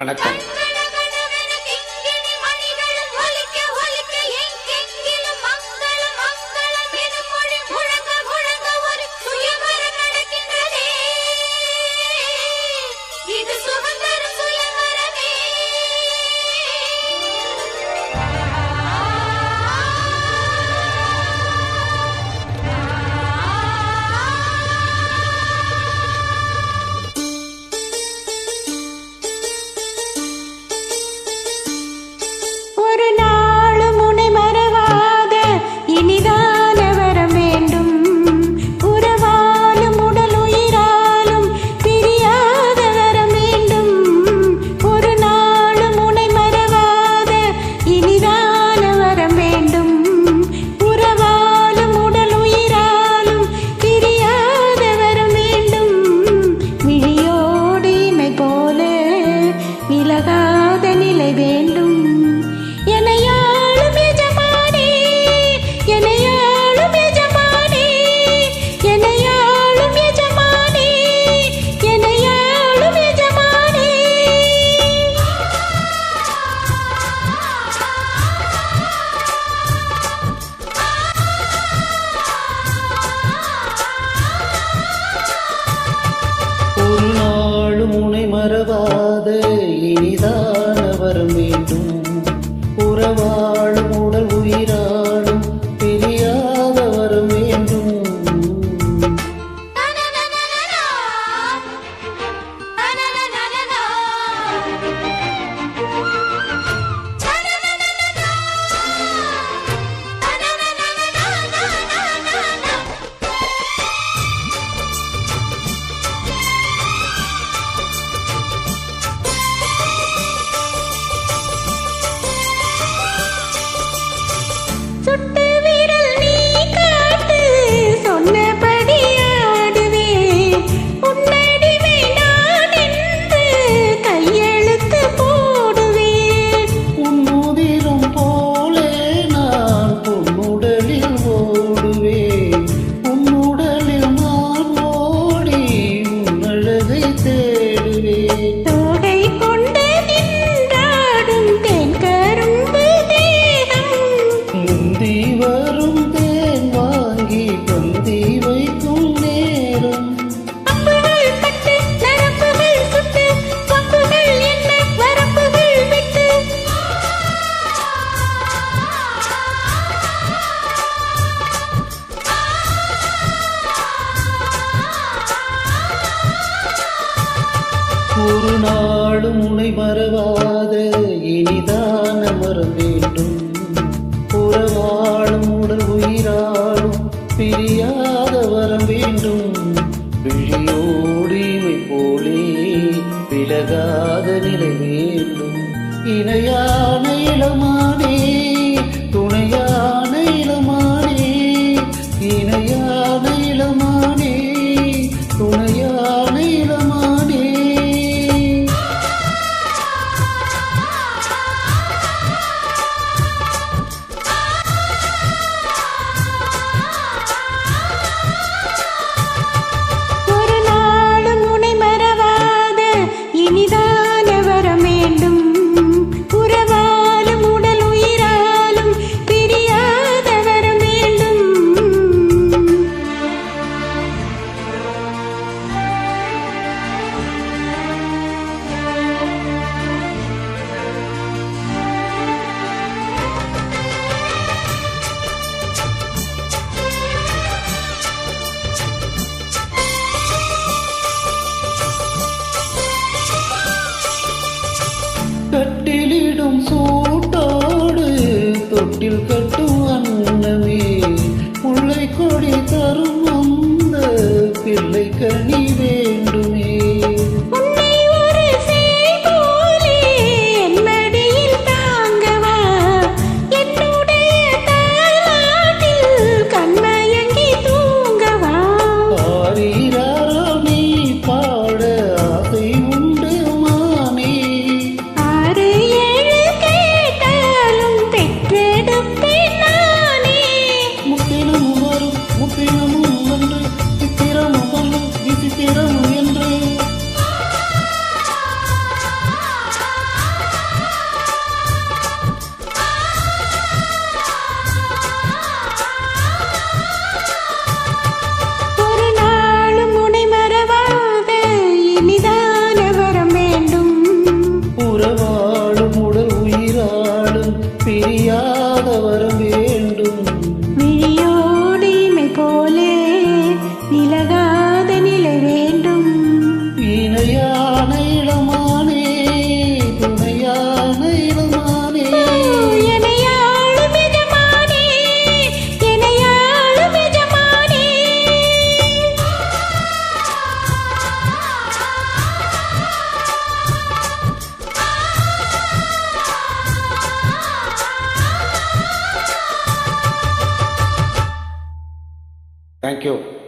வணக்கம். ಮರವಾದೆ ஒரு நாளும் உனை மறவாத இனிதான மரம் வேண்டும் உறவாளும் உடல் உயிராளும் பிரியாத வரம் வேண்டும். விழியோடிமை போலே விலகாத நிலை வேண்டும். இணையான do go. Thank you.